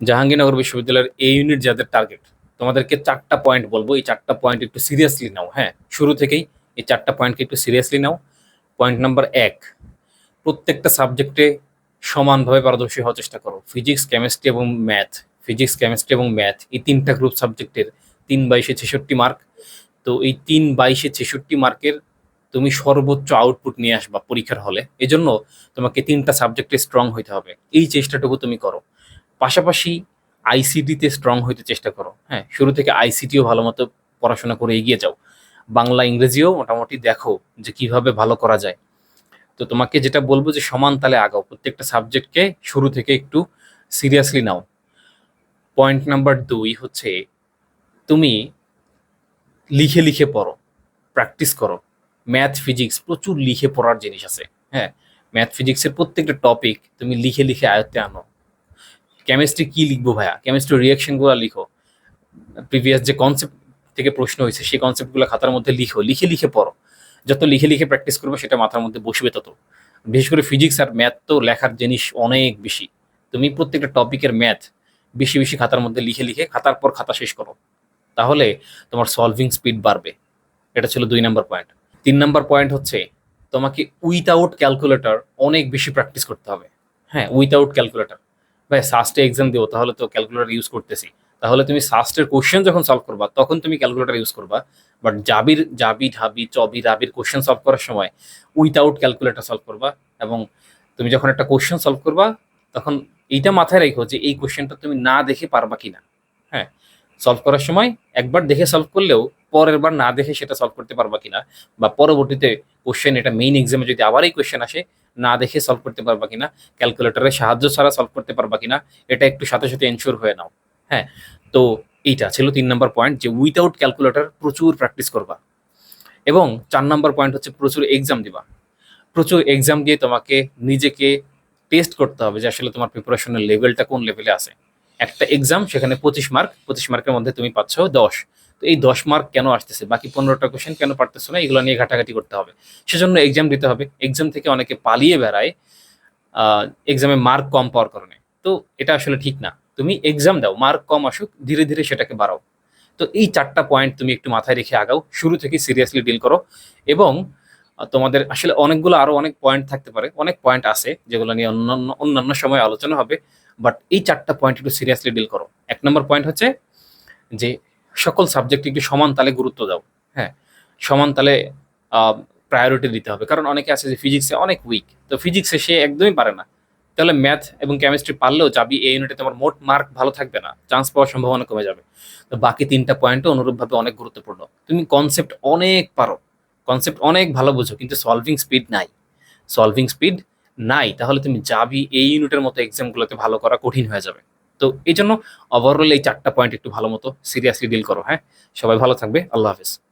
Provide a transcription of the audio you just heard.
জাহাঙ্গীরনগর বিশ্ববিদ্যালয়ের এই ইউনিট যাদের টার্গেট তোমাদেরকে চারটা পয়েন্ট বলব। এই চারটা পয়েন্ট একটু সিরিয়াসলি নাও হ্যাঁ? শুরু থেকেই এই চারটা পয়েন্টকে একটু সিরিয়াসলি নাও। পয়েন্ট নাম্বার এক, প্রত্যেকটা সাবজেক্টে সমানভাবে পারদর্শী হওয়ার চেষ্টা করো। ফিজিক্স কেমিস্ট্রি এবং ম্যাথ ফিজিক্স কেমিস্ট্রি এবং ম্যাথ এই তিনটা গ্রুপ সাবজেক্টের তিন বাইশে ছেষট্টি মার্ক তো এই তিন বাইশে ছেষট্টি মার্কের তুমি সর্বোচ্চ আউটপুট নিয়ে আসবা পরীক্ষার হলে। এজন্য তোমাকে তিনটা সাবজেক্টে স্ট্রং হইতে হবে। এই চেষ্টাটুকু তুমি করো। পাশাপাশি আইসিটিতে স্ট্রং হইতে চেষ্টা করো। হ্যাঁ শুরু থেকে আইসিটিও ভালো মতো পড়াশোনা করে এগিয়ে যাও। বাংলা, ইংরেজিও মোটামুটি দেখো যে কীভাবে ভালো করা যায়। তো তোমাকে যেটা বলব যে সমান তালে আগাও, প্রত্যেকটা সাবজেক্টকে শুরু থেকে একটু সিরিয়াসলি নাও। পয়েন্ট নাম্বার দুই হচ্ছে, তুমি লিখে লিখে পড়ো প্র্যাকটিস করো। ম্যাথ ফিজিক্স প্রচুর লিখে পড়ার জিনিস আছে। হ্যাঁ ম্যাথ ফিজিক্সের প্রত্যেকটা টপিক তুমি লিখে লিখে আয়ত্তে আনো। কেমিস্ট্রি কি লিখব ভাইয়া? কেমিস্ট্রি রিয়াকশনগুলো লিখো। প্রিভিয়াস যে কনসেপ্ট থেকে প্রশ্ন হয়েছে, সেই কনসেপ্টগুলো খাতার মধ্যে লিখো। লিখে লিখে পড়ো। যত লিখে লিখে প্র্যাকটিস করবে, সেটা মাথার মধ্যে বসবে তত। বিশেষ করে ফিজিক্স আর ম্যাথ তো লেখার জিনিস অনেক বেশি। তুমি প্রত্যেকটা টপিকের ম্যাথ বেশি বেশি খাতার মধ্যে লিখে লিখে খাতার পর খাতা শেষ করো। তাহলে তোমার সলভিং স্পিড বাড়বে। এটা ছিল দুই নাম্বার পয়েন্ট তিন নাম্বার পয়েন্ট হচ্ছে, তোমাকে উইথআউট ক্যালকুলেটর অনেক বেশি প্র্যাকটিস করতে হবে। হ্যাঁ উইথাউট ক্যালকুলেটর ভাই সাস্টে এক্সাম দেবো, তাহলে তো ক্যালকুলেটর ইউজ করতেছি। তাহলে তুমি সাস্টের কোশ্চেন যখন সলভ করবা, তখন তুমি ক্যালকুলেটর ইউজ করবা। বাট জাবির, জাবি, ঢাবি, চবি, রাবির কোশ্চেন সলভ করার সময় উইথাউট ক্যালকুলেটর সলভ করবা এবং তুমি যখন একটা কোশ্চেন সলভ করবা, তখন এইটা মাথায় রেখো যে এই কোশ্চেনটা তুমি না দেখে পারবা কিনা। হ্যাঁ সলভ করার সময় একবার দেখে সলভ করলেও পরের বার না দেখে সেটা সলভ করতে পারবা কিনা বা পরবর্তীতে কোশ্চেন এটা মেইন এক্সামে যদি আবার এই কোশ্চেন আসে না দেখে সলভ করতে পারবা কিনা ক্যালকুলেটরের সাহায্য ছাড়া সলভ করতে পারবা কিনা, এটা একটু সাথে সাথে এনশোর হয়ে নাও হ্যাঁ? তো এইটা ছিল তিন নম্বর পয়েন্ট যে উইথাউট ক্যালকুলেটর প্রচুর প্র্যাকটিস করবা। এবং চার নম্বর পয়েন্ট হচ্ছে প্রচুর এক্সাম দিবা। প্রচুর এক্সাম দিয়ে তোমাকে নিজেকে টেস্ট করতে হবে যে আসলে তোমার প্রিপারেশনের লেভেলটা কোন লেভেলে আছে। একটা এক্সাম সেখানে পঁচিশ মার্ক পঁচিশ মার্কের মধ্যে তুমি পাচ্ছ দশ। তো এই দশ মার্ক কেন আসতেছে? বাকি পনেরোটা কোশ্চেন কেন পারতেছো না? এগুলো নিয়ে ঘাটাঘাটি করতে হবে। সেজন্য এক্সাম দিতে হবে। এক্সাম থেকে অনেকে পালিয়ে বেড়ায় এক্সামে মার্ক কম পাওয়ার কারণে। তো এটা আসলে ঠিক না। তুমি এক্সাম দাও মার্ক কম আসুক, ধীরে ধীরে সেটাকে বাড়াও। তো এই চারটা পয়েন্ট তুমি একটু মাথায় রেখে আগাও। শুরু থেকে সিরিয়াসলি ডিল করো। এবং তোমাদের আসলে অনেকগুলো আরও অনেক পয়েন্ট থাকতে পারে। অনেক পয়েন্ট আছে যেগুলো নিয়ে অন্যান্য অন্যান্য সময় আলোচনা হবে। বাট এই চারটা পয়েন্ট একটু সিরিয়াসলি ডিল করো। এক নম্বর পয়েন্ট হচ্ছে যে সকল সাবজেক্ট একটু সমান তালে গুরুত্ব দাও। হ্যাঁ সমান তালে প্রায়োরিটি দিতে হবে। কারণ অনেকে আছে যে ফিজিক্সে অনেক উইক তো ফিজিক্সে সে একদমই পারে না। তাহলে ম্যাথ এবং কেমিস্ট্রি পারলেও যাবি এই ইউনিটে তোমার মোট মার্ক ভালো থাকবে না। চান্স পাওয়ার সম্ভাবনা কমে যাবে। তো বাকি তিনটা পয়েন্টও অনুরূপভাবে অনেক গুরুত্বপূর্ণ। তুমি কনসেপ্ট অনেক পারো। কনসেপ্ট অনেক ভালো বুঝো, কিন্তু সলভিং স্পিড নাই। সলভিং স্পিড নাই। তাহলে তুমি যাবি এই ইউনিটের মতো এক্সামগুলোতে ভালো করা কঠিন হয়ে যাবে। তো এই জন্য ওভারঅল এই চারটা পয়েন্ট একটু ভালো মতো সিরিয়াসলি ডিল করো হ্যাঁ? সবাই ভালো থাকবে, আল্লাহ হাফিজ।